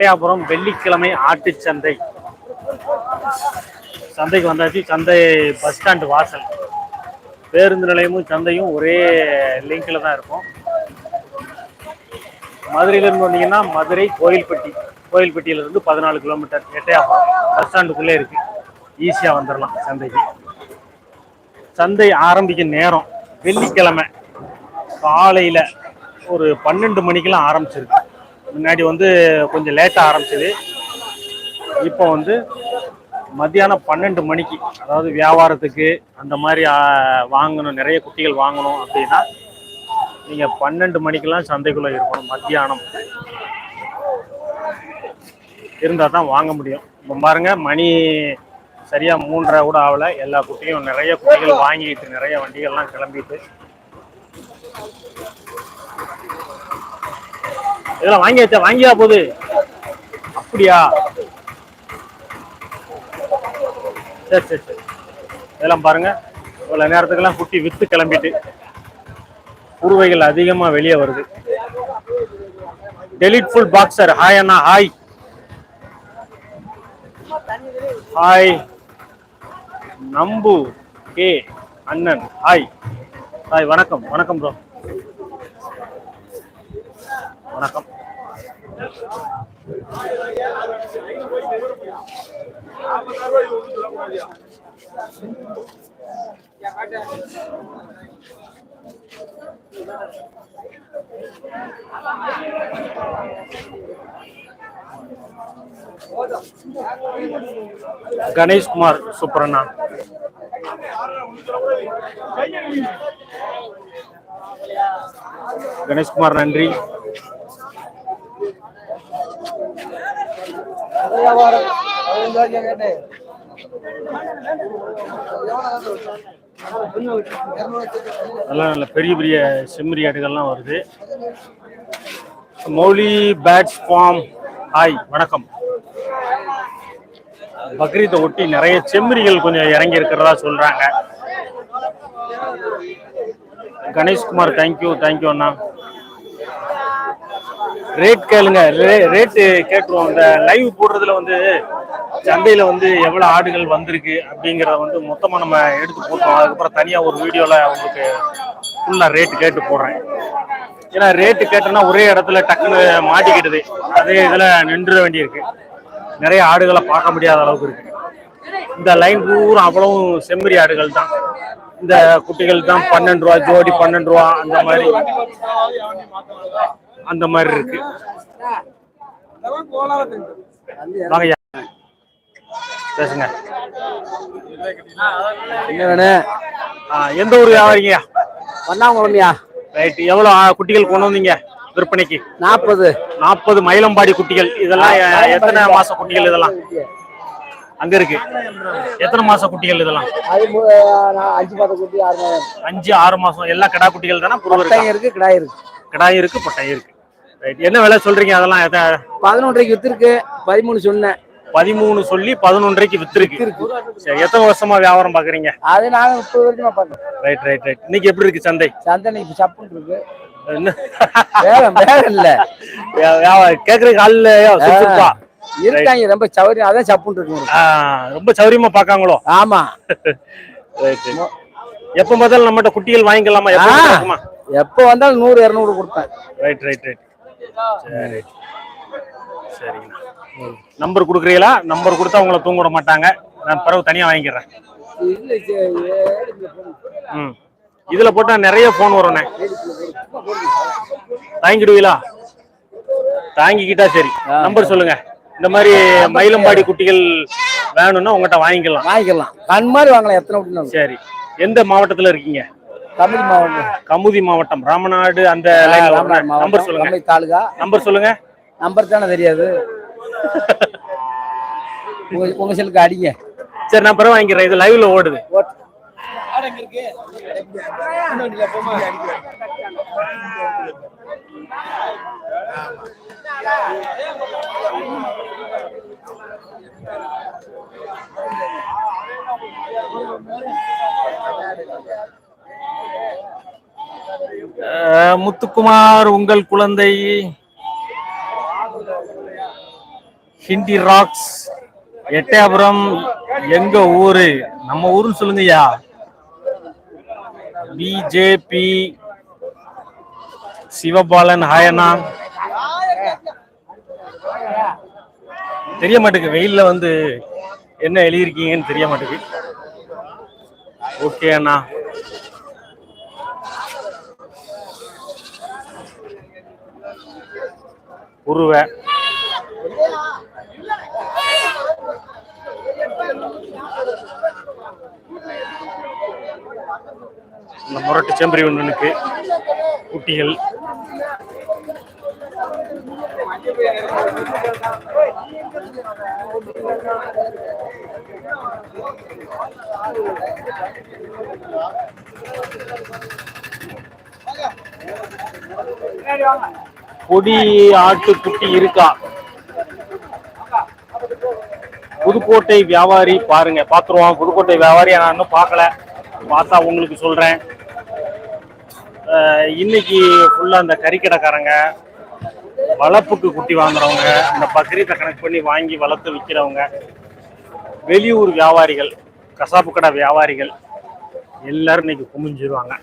எட்டயபுரம் வெள்ளிக்கிழமை ஆட்டுச்சந்தை சந்தைக்கு வந்தாச்சு சந்தை பஸ் ஸ்டாண்டு வாசல். பேருந்து நிலையமும் சந்தையும் ஒரே லிங்கில் தான் இருக்கும். மதுரையிலேருந்து வந்தீங்கன்னா மதுரை கோயில்பட்டி. கோயில்பட்டியிலிருந்து பதினாலு கிலோமீட்டர் எட்டயபுரம் பஸ் ஸ்டாண்டுக்குள்ளே இருக்குது ஈஸியாக வந்துடலாம் சந்தைக்கு. சந்தை ஆரம்பிக்கும் நேரம். வெள்ளிக்கிழமை காலையில் ஒரு பன்னெண்டு மணிக்கெல்லாம் ஆரம்பிச்சிருக்கு. முன்னாடி வந்து கொஞ்சம் லேட்டாக ஆரம்பிச்சது. இப்போ வந்து மத்தியானம் பன்னெண்டு மணிக்கு அதாவது வியாபாரத்துக்கு அந்த மாதிரி வாங்கணும் நிறைய குட்டிகள் வாங்கணும் அப்படின்னா நீங்கள் பன்னெண்டு மணிக்கெல்லாம் சந்தைக்குள்ளே இருக்கணும் மத்தியானம். இருந்தால் தான் வாங்க முடியும். இப்போ பாருங்க மணி சரியாக மூன்றரை கூட ஆகலை. எல்லா குட்டியும் நிறைய குட்டிகள் வாங்கிட்டு நிறைய வண்டிகள்லாம் கிளம்பிட்டு இதெல்லாம் வாங்கியாச்சா வாங்கியா போகுது. அப்படியா? சரி சரி சரி. இதெல்லாம் பாருங்க. இவ்வளோ நேரத்துக்கெல்லாம் குட்டி வித்து கிளம்பிட்டு. உருவைகள் அதிகமாக வெளியே வருது. டெலிட் ஃபுல் பாக்ஸர் ஹாய் அண்ணா. ஹாய் ஹாய் நம்பு கே அண்ணன். ஹாய் ஹாய் வணக்கம். வணக்கம் ப்ரோ வணக்கம் கணேஷ்குமார் சூப்பரண்ணா கணேஷ்குமார் நன்றி நல்லா நல்ல பெரிய பெரிய செம்மறி ஆடுகள்லாம் வருது. Mouli bats form. ஹாய் வணக்கம். பக்ரீத்தை ஒட்டி நிறைய செம்மறிகள் கொஞ்சம் இறங்கி இருக்கிறதா சொல்றாங்க. Ganeshkumar thank you thank you Anna. Rate கேளுங்க. ரேட்டு கேட்டுருவோம் இந்த லைவ் போடுறதுல வந்து சந்தையில வந்து எவ்வளவு ஆடுகள் வந்திருக்கு அப்படிங்கிறத வந்து மொத்தமா நம்ம எடுத்து போட்டோம். அதுக்கப்புறம் தனியா ஒரு வீடியோல உங்களுக்கு ஃபுல்லா ரேட்டு கேட்டு போடுறேன். ஏன்னா ரேட்டு கேட்டோம்னா ஒரே இடத்துல டக்குன்னு மாட்டிக்கிடுது. அதே இதுல நின்றுட வேண்டியிருக்கு. நிறைய ஆடுகளை பார்க்க முடியாத அளவுக்கு இருக்கு. இந்த லைன் பூரா அவ்வளவும் செம்மறி ஆடுகள் தான். இந்த குட்டிகள் தான் பன்னெண்டு ரூபா ஜோடி பன்னெண்டு ரூபா அந்த மாதிரி. அந்த மாதிரி இருக்கு. வாங்கய்யா. பேசுங்க. என்ன வேணும் எந்த ஊர் வியாபாரிங்க வண்ணாங்குழம்பியா ரைட் எவ்வளவு ஆ, குட்டிகள் கொண்டு வந்தீங்க விற்பனைக்கு? நாற்பது. நாற்பது மயிலம்பாடி குட்டிகள். இதெல்லாம் எத்தனை மாச குட்டிகள் இதெல்லாம்? அங்க இருக்கு. எத்தனை மாச குட்டிகள் இதெல்லாம்? அஞ்சு பத்து குட்டி ஆறு அஞ்சு ஆறு மாசம். எல்லா கடா குட்டிகள் தானே? இருக்கா கிடாய் இருக்கு. கிடாய் இருக்கு பொட்டை இருக்கு. ரைட் என்ன விலை சொல்றீங்க அதெல்லாம் பதினொன்றைக்கு வித்துருக்கு. பதிமூணு சொன்னேன். பதிமூணு சொல்லி பதினொன்றைக்கு வித்துருக்கு. சரி எத்தனை வருஷமா வியாபாரம் பாக்குறீங்க அது நாங்க முப்பது வரைக்கும் பார்த்தோம் ரைட் ரைட் ரைட் இன்னைக்கு எப்படி இருக்கு சந்தை? சந்தை இப்ப சப்புன்னு இருக்கு? வேகம் வேகம் இல்ல. இல்லையா? சுறுசுறுப்பா. இருக்காங்க ரொம்ப சௌரியம். அதான் சப்புன்னு இருக்கு ரொம்ப சௌரியமா பாக்காங்களோ ஆமா. ரைட் எப்ப முதல்ல நம்மகிட்ட குட்டிகள் வாங்கிக்கலாமா? எப்ப வந்தாலும் நூறு இருநூறு கொடுப்பேன். ரைட் ரைட் ரைட் சரி சரிங்கண்ணா நம்பர் கொடுக்குறீங்களா நம்பர் கொடுத்தா உங்களை தூங்க விட மாட்டாங்க நான் பிறகு தனியா வாங்கிக்கிறேன் ம் இதுல போட்டா நிறைய போன் வரும்ண்ணே தாங்கிடுவீங்களா தாங்கிக்கிட்டா சரி நம்பர் சொல்லுங்க இந்த மாதிரி மயிலம்பாடி குட்டிகள் வேணும்னா உங்ககிட்ட வாங்கிக்கலாம் வாங்கிக்கலாம் கண் மாதிரி வாங்கலாம் எத்தனை சரி எந்த மாவட்டத்துல இருக்கீங்க தமிழ் மாவட்டம். கமுதி மாவட்டம் ராமநாடு அந்த நம்பர் சொல்லுங்க. தாலுகா. நம்பர் சொல்லுங்க. நம்பர் தானே தெரியாது. உங்க உங்க செல்லுக்கு அடிங்க. சரி நான் பிறகு வாங்கிக்கிறேன். இது லைவ்ல ஓடுது. அஹ், முத்துக்குமார் உங்கள் குழந்தை. ஹிண்டி ராக்ஸ் எட்டயபுரம் எங்க ஊரு? நம்ம ஊருன்னு சொல்லுங்கய்யா. பிஜேபி சிவபாலன் ஹாயனா தெரிய மாட்டேங்குது வெயில்ல வந்து என்ன எழுதியிருக்கீங்கன்னு தெரிய மாட்டேங்குது. ஓகே அண்ணா. உருவை. இந்த முரட்டு செம்பரி ஒன்றுனுக்கு குட்டிகள். கொடி ஆட்டுக்குட்டி இருக்கா? புதுக்கோட்டை வியாபாரி பாருங்க. பாத்துருவோம் புதுக்கோட்டை வியாபாரி நான் இன்னும் பார்க்கல. பார்த்தா உங்களுக்கு சொல்றேன். இன்னைக்கு ஃபுல்லா அந்த கறிக்கடைக்காரங்க வளர்ப்புக்கு குட்டி வாங்குறவங்க இந்த பக்ரீத்தை கணக்கு பண்ணி வாங்கி வளர்த்து விற்கிறவங்க வெளியூர் வியாபாரிகள் கசாப்பு கடை வியாபாரிகள் எல்லாரும் இன்னைக்கு குமிஞ்சிருவாங்க.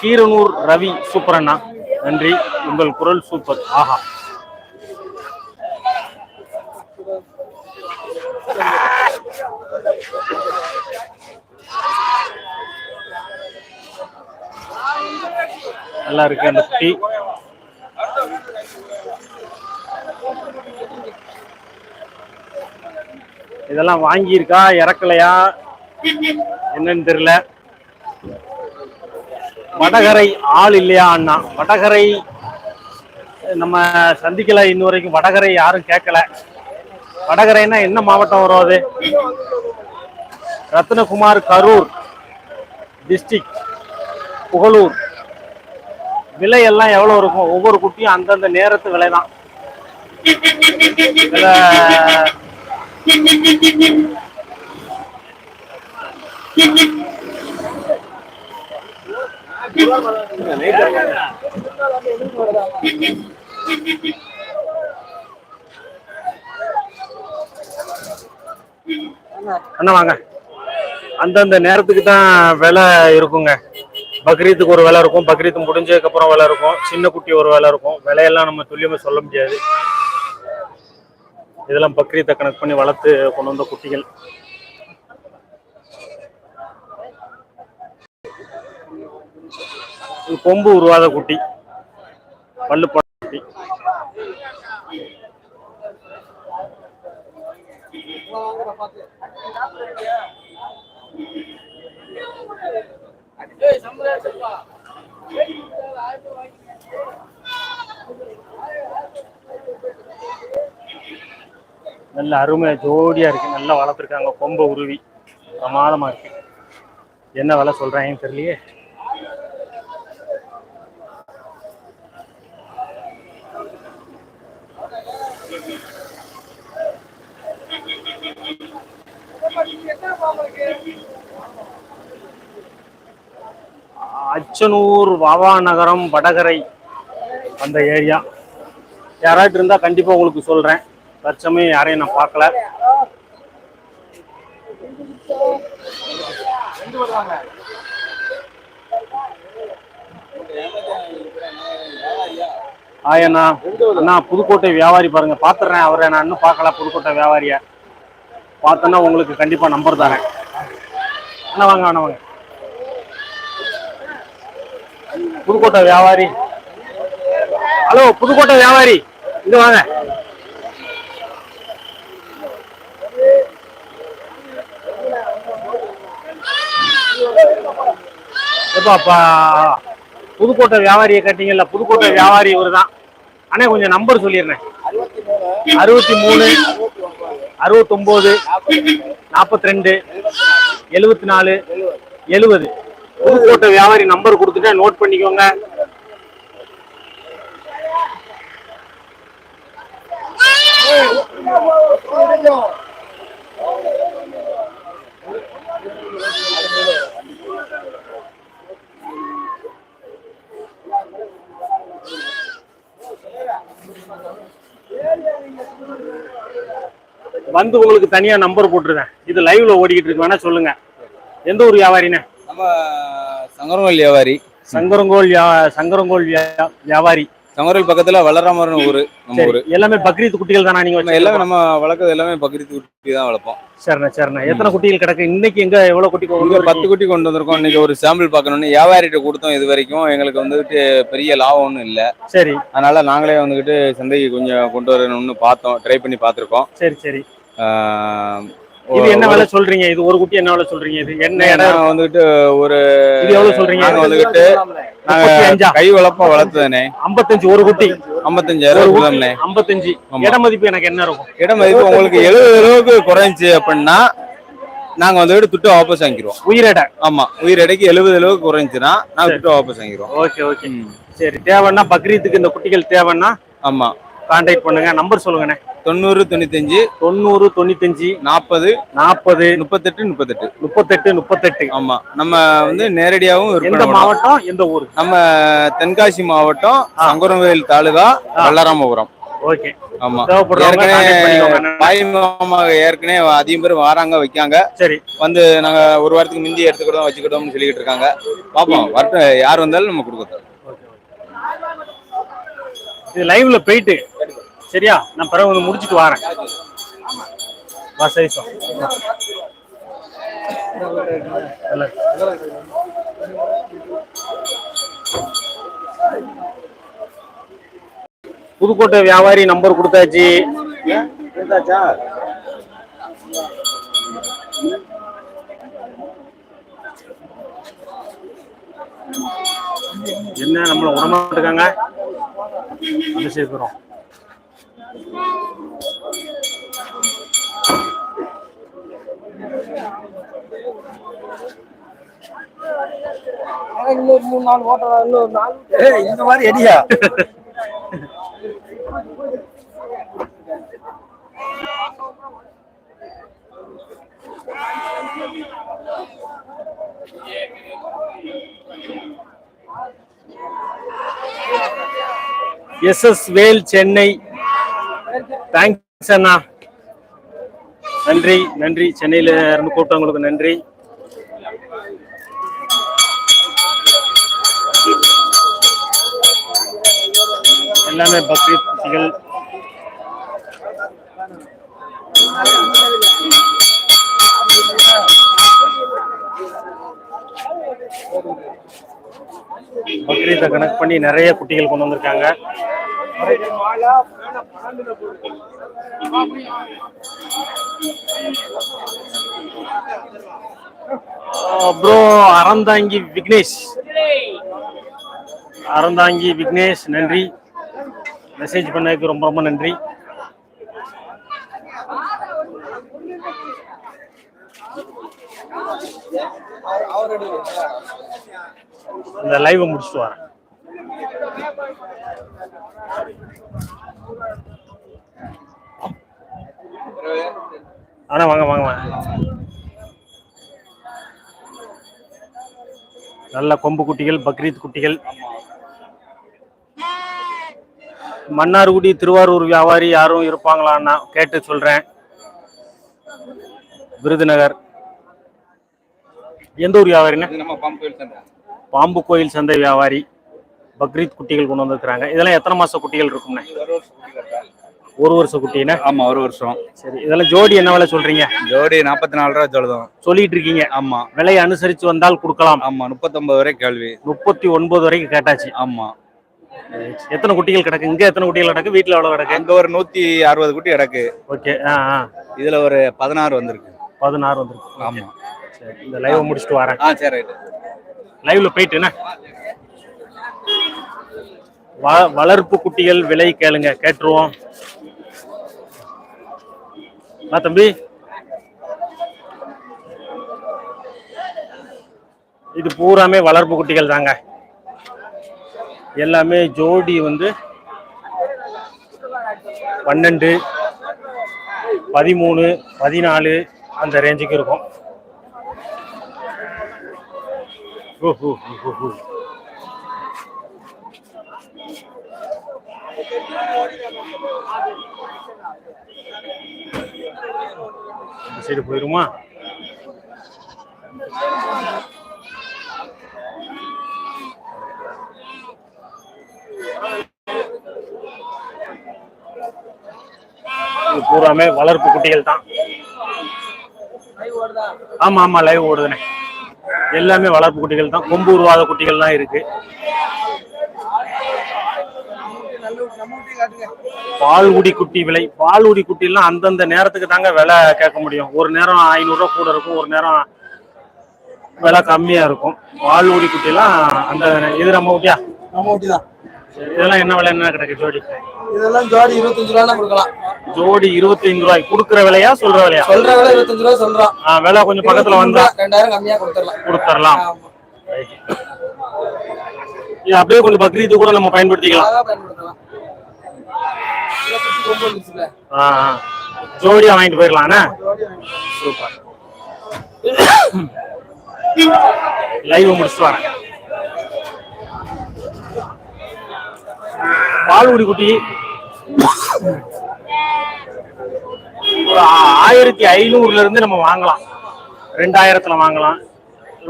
கீரனூர் ரவி சூப்பரண்ணா. நன்றி. உங்கள் குரல் சூப்பர். ஆஹா. நல்லா இருக்கு அந்த குட்டி. இதெல்லாம் வாங்கியிருக்கா இறக்கலையா? என்னன்னு தெரியல. வடகரை ஆள் இல்லையா அண்ணா? வடகரை நம்ம சந்திக்கல இன்ன வரைக்கும் வடகரை யாரும் கேட்கல. வடகரைன்னா என்ன மாவட்டம் வரும் அது? ரத்னகுமார் கரூர் டிஸ்ட்ரிக் புகழூர் விலை எல்லாம் எவ்வளோ இருக்கும்? ஒவ்வொரு குட்டியும் அந்தந்த நேரத்து விலை தான் அண்ணா வாங்க. அந்தந்த நேரத்துக்கு தான் விலை இருக்குங்க. பக்ரீத்துக்கு ஒரு விலை இருக்கும். பக்ரீத் முடிஞ்சதுக்கு அப்புறம் விலை இருக்கும். சின்ன குட்டி ஒரு விலை இருக்கும். விலையெல்லாம் நம்ம துல்லியமாக சொல்ல முடியாது. இதெல்லாம் பக்ரீத்தை கணக்கு பண்ணி வளர்த்து கொண்டு வந்த குட்டிகள். கொம்பு உருவாத குட்டி. பல்லு குட்டி குட்டி நல்ல அருமை ஜோடியா இருக்கு. நல்லா வளர்த்துருக்காங்க. கொம்பை உருவி. பிரமாதமா இருக்கு. என்ன விலை சொல்றாங்கன்னு தெரியலையே. அச்சனூர் வாவா நகரம் வடகரை அந்த ஏரியா. யாராச்சும் இருந்தா கண்டிப்பா உங்களுக்கு சொல்றேன். தற்சமயம் யாரையும் நான் பார்க்கல. ஆயண்ணா அண்ணா. அண்ணா புதுக்கோட்டை வியாபாரி பாருங்க. பாத்துறேன். அவரை நான் இன்னும் பார்க்கல புதுக்கோட்டை வியாபாரிய. பார்த்தோன்னா உங்களுக்கு கண்டிப்பா நம்பர் தரேன். அண்ணா வாங்க அண்ணா வாங்க. புதுக்கோட்டை வியாபாரி. ஹலோ புதுக்கோட்டை வியாபாரி. இங்க வாங்க. எப்பா புதுக்கோட்டை வியாபாரியை கேட்டீங்கல்ல புதுக்கோட்டை வியாபாரி இவர் தான் அண்ணே கொஞ்சம் நம்பர் சொல்லிடுறேன். அறுபத்தி மூணு அறுபத்தொம்போது நாற்பத்தி ரெண்டு எழுபத்தி நாலு எழுபது. புதுக்கோட்டை வியாபாரி நம்பர் கொடுத்துட்டேன் நோட் பண்ணிக்கோங்க. வந்து உங்களுக்கு தனியா நம்பர் போட்டுருக்கேன் இது லைவ்ல ஓடிக்கிட்டு இருக்கு. வேணா சொல்லுங்க. எந்த ஊர் வியாபாரிண்ணே நம்ம சங்கரங்கோல் வியாபாரி. சங்கரங்கோல் சங்கரங்கோல் வியா- வியாபாரி. சங்கரல் பக்கத்துல வளராமரம் ஊரு நம்ம ஊரு. எல்லாமே பக்ரீத் குட்டிகள் தானா நீங்க எல்லாமே? நம்ம வளர்க்கறது எல்லாமே பக்ரீத் குட்டி தான் வளர்ப்போம். சரிண்ணே சரிண்ணே. எத்தனை குட்டிகள் கிடக்கு? இன்னைக்கு எங்க எவ்வளவு குட்டி கொண்டு இங்க பத்து? குட்டி கொண்டு வந்திருக்கோம். இன்னைக்கு ஒரு சாம்பிள் பார்க்கணும்னு வியாபாரிகிட்ட கொடுத்தோம் இது வரைக்கும். எங்களுக்கு வந்துட்டு பெரிய லாபம் ஒன்றும் இல்லை. சரி. அதனால நாங்களே வந்துகிட்டு சந்தைக்கு கொஞ்சம் கொண்டு வரணும்னு பார்த்தோம் ட்ரை பண்ணி பார்த்துருக்கோம். சரி சரி. இது என்ன விலை சொல்றீங்க? இது ஒரு குட்டி என்ன விலை சொல்றீங்க? இது என்ன இடம்? நாங்க வந்துகிட்டு ஒரு இது எவ்வளவு சொல்றீங்க? நாங்க முப்பத்தி அஞ்சா? கை வளர்ப்பா வளர்த்ததுனே ஐம்பத்தஞ்சு ஒரு குட்டி. ஐம்பத்தஞ்சாயிரம் ஐம்பத்தஞ்சு. இட மதிப்பு எனக்கு என்ன இருக்கும்? இட மதிப்பு உங்களுக்கு எழுபது அளவுக்கு குறைஞ்சி அப்படின்னா நாங்க வந்துட்டு துட்டு வாபஸ் வாங்கிடுவோம் உயிரிட. ஆமா. உயிர் எடைக்கு எழுபது அளவுக்கு குறைஞ்சுன்னா நாங்க துட்டு வாபஸ் வாங்கிடுவோம் ஓகே ஓகே. சரி தேவைன்னா பக்ரீத்துக்கு இந்த குட்டிகள் தேவைன்னா ஆமா. கான்டாக்ட் பண்ணுங்க. நம்பர் சொல்லுங்கண்ணே. தொண்ணூறு தொண்ணூத்தஞ்சு தொண்ணூறு தொண்ணூத்தஞ்சு நாற்பது நாற்பது முப்பத்தெட்டு முப்பத்தெட்டு. முப்பத்தெட்டு முப்பத்தெட்டு. ஆமா. நம்ம வந்து நேரடியாகவும் எந்த. மாவட்டம் எந்த ஊர்? நம்ம தென்காசி மாவட்டம் சங்கரன்வேல் தாலுகா வல்லராமபுரம். ஓகே. ஆமா. ஏற்கனவே பாய் மாமா ஏற்கனவே அதிகம் பேர் வராங்க வைக்காங்க. சரி. வந்து நாங்க ஒரு வாரத்துக்கு முந்தி எடுத்துக்கிட்டோம் வச்சுக்கிட்டோம்னு சொல்லிக்கிட்டு இருக்காங்க. பாப்போம். வரட்டும். யார் வந்தாலும் நம்ம கொடுக்கறோம். இது லைவ்ல போயிட்டு சரியா? நான் பிறகு வந்து முடிச்சுட்டு வரேன். வா சரி சார் புதுக்கோட்டை வியாபாரி நம்பர் கொடுத்தாச்சு. என்ன நம்மள உடமாட்டுக்காங்க அது சேர்க்கிறோம் ஒரு மூணு நாள் ஓட்டலாம் இன்னொரு நாள் இந்த மாதிரி எடியா S S Vel Chennai. Thanks அண்ணா. நன்றி நன்றி. சென்னையில இருந்து கூப்பிட்டவங்களுக்கு நன்றி. எல்லாமே பக்ரீத் குட்டிகள் பக்ரீத்தை கணக்கு பண்ணி நிறைய குட்டிகள் கொண்டு வந்திருக்காங்க. அப்புறம் அறந்தாங்கி விக்னேஷ். அறந்தாங்கி விக்னேஷ் நன்றி. மெசேஜ் பண்ணதுக்கு ரொம்ப ரொம்ப நன்றி. இந்த லைவை முடிச்சுட்டு வரேன். ஆனா வாங்க வாங்க வாங்க. நல்ல கொம்பு குட்டிகள் பக்ரீத் குட்டிகள். மன்னார்குடி திருவாரூர் வியாபாரி யாரும் இருப்பாங்களான்னா கேட்டு சொல்றேன். விருதுநகர். எந்த ஊர் நம்ம பம்பு கோயில் சந்தை. வியாபாரி. பக்ரீத் குட்டிகள் கொண்டு வந்திருக்கிறாங்க. இதெல்லாம் எத்தனை மாச குட்டிகள் இருக்கும்ண்ணே ஒரு வருஷ குட்டிண்ணே ஆமா ஒரு வருஷம். சரி இதெல்லாம் ஜோடி என்ன விலை சொல்றீங்க? ஜோடி நாற்பத்தி நாலு ரூபா சொல்லுதோம் சொல்லிட்டு இருக்கீங்க. ஆமா. விலையை அனுசரிச்சு வந்தால் கொடுக்கலாம். ஆமா முப்பத்தொன்பது வரை கேள்வி. முப்பத்தி ஒன்பது வரைக்கும் கேட்டாச்சு. ஆமா. எத்தனை குட்டிகள் கிடக்கு? இங்க எத்தனை குட்டிகள் கிடக்கு? வீட்டுல எவ்வளவு கிடக்கு? அங்க ஒரு நூத்தி அறுபது குட்டி கிடக்கு. ஓகே இதுல ஒரு பதினாறு வந்திருக்கு. பதினாறு வந்துருக்கு. ஆமா. சரி இந்த லைவை முடிச்சுட்டு வரேன். ஆ சரி ரைட்டு. லைவ்ல போயிட்டு என்ன? வளர்ப்பு குட்டிகள் விலை கேளுங்க கேட்டுருவோம். தம்பி. இது பூராமே வளர்ப்பு குட்டிகள் தாங்க. எல்லாமே ஜோடி வந்து பன்னெண்டு பதிமூணு பதினாலு அந்த ரேஞ்சுக்கு இருக்கும். சைடு போயிருமா? இது பூராமே வளர்ப்பு குட்டிகள் தான். ஆமா ஆமா லைவ் ஓடுதுண்ணே எல்லாமே வளர்ப்பு குட்டிகள் தான். கொம்பு உருவாத குட்டிகள் தான் இருக்கு. பால்குடி குட்டி விலை. பால்குடி குட்டிலாம் அந்தந்த நேரத்துக்கு தாங்க விலை கேட்க முடியும். ஒரு நேரம் ஐநூறுரூவா கூட இருக்கும் ஒரு நேரம் விலை கம்மியா இருக்கும். பால்குடி குட்டிலாம் அந்த இது நம்ம குட்டியா? நம்ம ஊட்டி தான் இதெல்லாம் என்ன விலை என்ன கிடைக்கு ஜோடி? இதெல்லாம் ஜோடி இருபத்தஞ்சு ரூபா கொடுக்கலாம். ஜோடி இருபத்தைந்து ரூபாய். கொடுக்குற விலையா சொல்ற விலையா? சொல்ற விலை இருபத்தஞ்சு ரூபா சொல்றோம் ஆ, விலை கொஞ்சம் பக்கத்துல வந்தா. ரெண்டாயிரம் கம்மியா கொடுத்துடலாம். கொடுத்துடலாம். அப்படியே கொஞ்சம் பக்ரீத்து கூட நம்ம பயன்படுத்திக்கலாம். ஜோடியா வாங்கிட்டு போயிடலாம்ண்ணே சூப்பர். லைவ் முடிச்சுட்டு வரேன். பால்குடி குட்டி. ஒரு ஆயிரத்தி ஐநூறுல இருந்து நம்ம வாங்கலாம். ரெண்டாயிரத்துல வாங்கலாம்.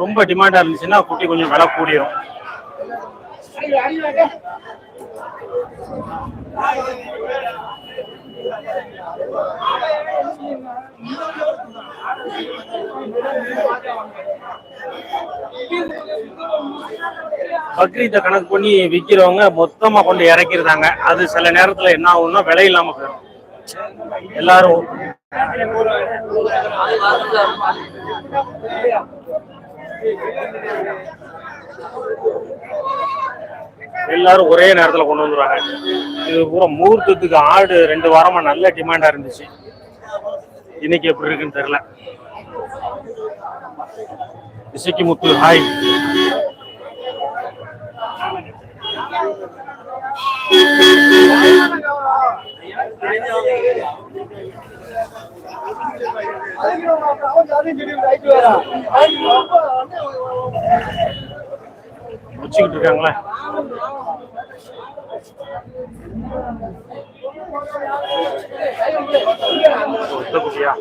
ரொம்ப டிமாண்டா இருந்துச்சுன்னா குட்டி கொஞ்சம் விலை கூடிரும். பக்ரீத்தை கணக்கு பண்ணி விற்கிறவங்க மொத்தமா கொண்டு இறக்கிருந்தாங்க. அது சில நேரத்துல என்ன ஆகும்னா விலை இல்லாம போயிடும். எல்லாரும் எல்லாரும் ஒரே நேரத்தில் கொண்டு வந்துடுவாங்க இது பூரா முகூர்த்தத்துக்கு ஆடு ரெண்டு வாரமா நல்ல டிமாண்டாக இருந்துச்சு. இன்னைக்கு எப்படி இருக்குன்னு தெரியல. இசைக்கு முத்து ஹாய் வச்சுக்கிட்டு இருக்காங்களே குட்டியா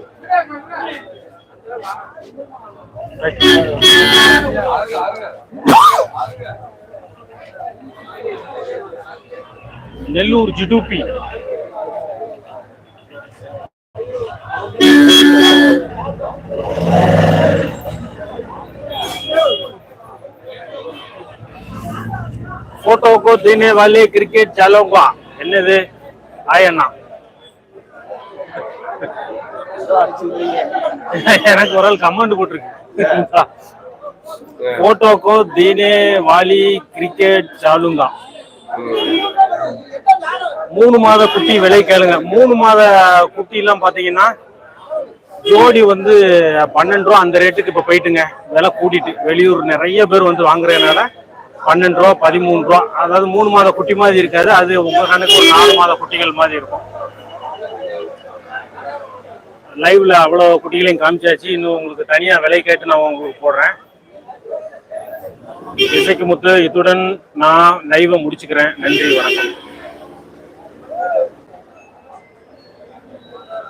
நெல்லூர் ஜிடுபி फोटो को देने वाले क्रिकेट चालोगा என்னது ஆயண்ணா எனக்கு ஒரு ஆள் கமெண்ட் போட்டிருக்கு போட்டோ கோ தீனே வாலி கிரிக்கெட் சாலுங்கா மூணு மாத குட்டி விலை கேளுங்க மூணு மாத குட்டி எல்லாம் பாத்தீங்கன்னா ஜோடி வந்து பன்னெண்டு ரூபா அந்த ரேட்டுக்கு இப்ப போயிட்டுங்க விலை கூட்டிட்டு வெளியூர் நிறைய பேர் வந்து வாங்குறதுனால பன்னெண்டு ரூபா பதிமூணு ரூபா. அதாவது மூணு மாத குட்டி மாதிரி இருக்காது. அது உங்க கணக்கு ஒரு நாலு மாத குட்டிகள் மாதிரி இருக்கும். லைவ்ல அவ்வளவு குட்டிகளையும் காமிச்சாச்சு. இன்னும் உங்களுக்கு தனியா விலை கேட்டு நான் உங்களுக்கு போடுறேன். இசைக்கு முத்து இத்துடன் நான் லைவை முடிச்சுக்கிறேன். நன்றி வணக்கம்.